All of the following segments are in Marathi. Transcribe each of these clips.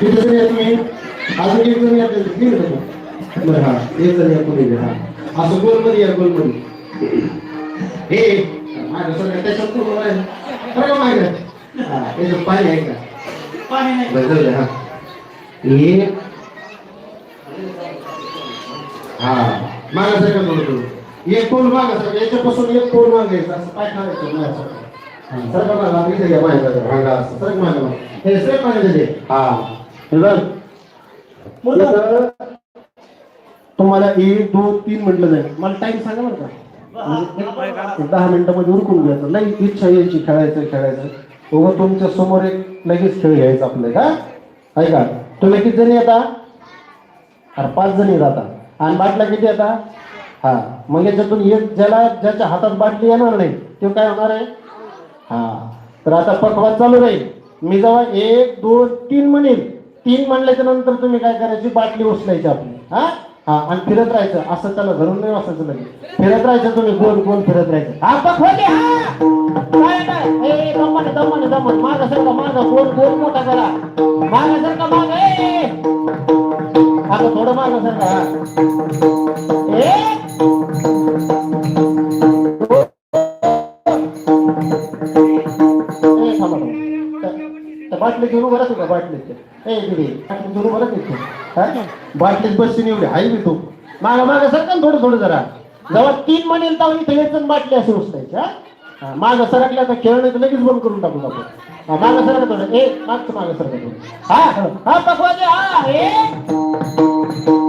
किती जण या तुम्ही अजून एक जण या तीन जण बरं हा एक जण या पुढे हा असं गोलमध्ये या गोलमध्ये हे माझ्या सगळं त्याच्यात तू बरं आहे. बरं का मागं? हा त्याच्यात पाणी आहे का बरं जाऊ दे, हा एक हा मागासारखं बोलतो एक पोल मागासारखं याच्यापासून एक पोल मागायचं असं सरका मागा इथे घ्या रांगा असं सरक मागा मागा. हे सरक मागायचं ते हा. हे बघ. इथं तुम्हाला एक दोन तीन म्हटलं जाईल. मला टाइम सांगा बरं का? दहा मिनिटामध्ये उरकून घ्यायचं लई इच्छा यायची खेळायचं खेळायचं. तुमच्यासमोर एक लगेच खेळ घ्यायचा आपलं का ऐका तुम्ही किती जणी येता? अरे पाच जणी जातात. आणि बाटल्या किती येतात हा? मग याच्यातून एक ज्याला ज्याच्या हातात बाटली येणार नाही तो काय होणार आहे? हा. तर आता पकवाद चालू राहील मी जेव्हा एक दोन तीन म्हणेल तीन म्हणल्याच्या नंतर तुम्ही काय करायची? बाटली उचलायची आपली. हा? हा. आणि फिरत राहायचं. असं त्याला धरून नाही वाचायचं लगेच. फिरत राहायचं तुम्ही. गोल गोल फिरत राहायचं? हा पकवादे हा! दमन दमन दमन. माझा सारखा माझा गोल गोल मोठा करा माझा सारखा माग थोडं माझा सारखा हा घेऊन उभं राहतो का बाटलीत ए घेऊन उभं राहतो बाटलीत बसची एवढी हाय मी तू. माग माग सरका ना थोडं थोडं जरा. जवळ तीन म्हणेल तर इथे यायचं आणि बाटली असे उचलायची हा? हा, सरकल्या तर खेळणं लगेच बंद करून टाकू आपण. हा मागं सरका थोडं ए मागचं मागं सरका थोडं हा हा पकवाजे हा हे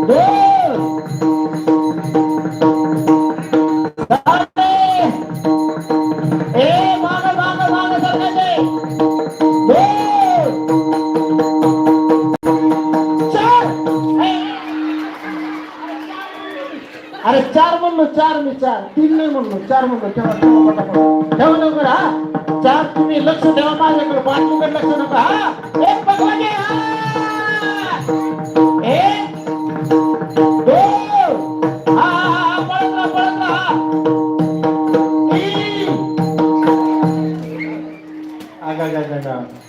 अरे चार म्हणलो चार मी चार. तीन नाही म्हणलो चार म्हणलो तेव्हा तेव्हा पटापट ठेवा. लवकर हा. चार तुम्ही लक्ष ठेवा माझ्याकडे. बाजूकडे लक्ष नका हा. एक पकवाने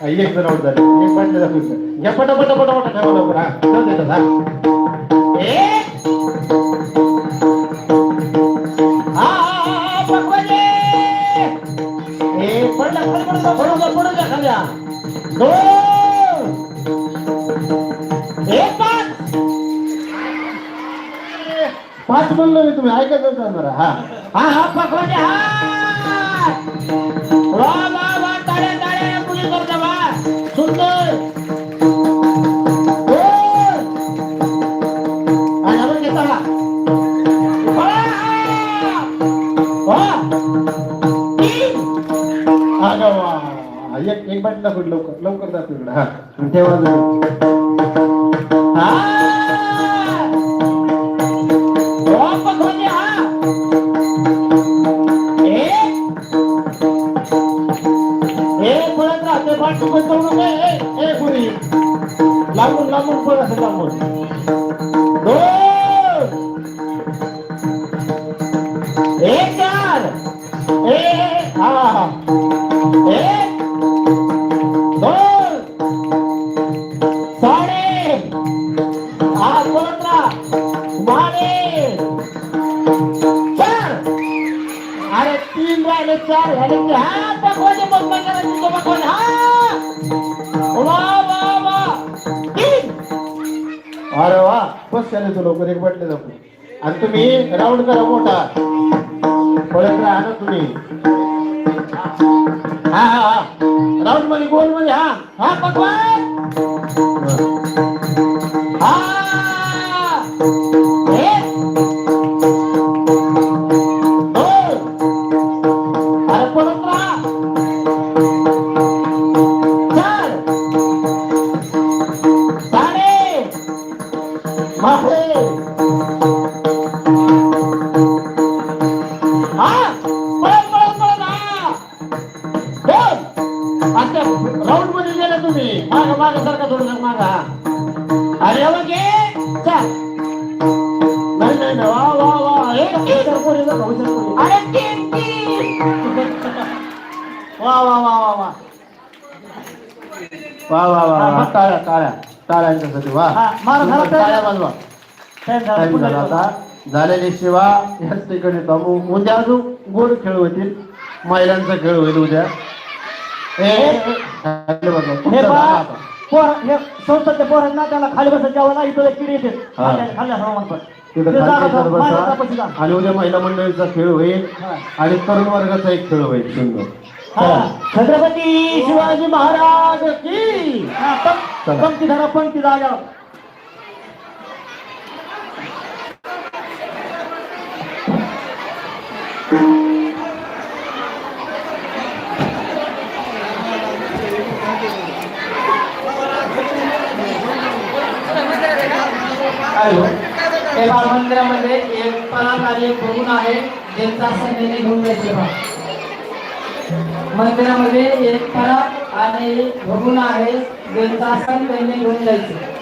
एक जण आउट झाले एक दाखवून ठेवा लवकर. हा जाऊ देतात हा. ए, पाच. पाच म्हणलं मी तुम्ही ऐकायचं होता मला हा. हा हा हा! एक एक बाईट दाखव लवकर लवकर दाखव इकडं. हा तेव्हा जाऊ. हा. पण लांबून लांबून असं लांबून अरे तीन राहिले चार झाले. हा पकवाने मग पकवाने हा. वा वा वा. अरे वा बस त्याने तो लवकर एक बाटले दाखवू आणि तुम्ही राऊंड करा मोठा. परत राहा ना तुम्ही. हा हा हा. राऊंडमध्ये गोलमध्ये हा. हा पकवान हा. मध्ये गेला तुम्ही. माग माग सारखा मागा अरे हो, वा वा वा. वा वा वा वा वा. वा वा टाळ्या टाळ्यांच्यासाठी वा. टाळ्या झालेली शिवा. याच ठिकाणी थांबू. उद्या अजून गोड खेळ होतील. महिलांचा खेळ होईल उद्या. हे पहा. पोर हे पोरांना त्याला खाली बसत जावं ना इथं किडी येते हा. तिथं ते जागा खाली. आणि उद्या महिला मंडळीचा खेळ होईल हा. आणि तरुण वर्गाचा एक खेळ होईल सुंदर हा. छत्रपती शिवाजी महाराज की हा. पंक्ती धरा पंक्ती जागा आलो ते मंदिरामध्ये एक कलाकारी एक बघून आहे त्यांचा सैन्याने घेऊन जायचे बा. मंदिरामध्ये एक परा आणि भगून आहे ज्यांचा सण त्यांनी घेऊन जायचे.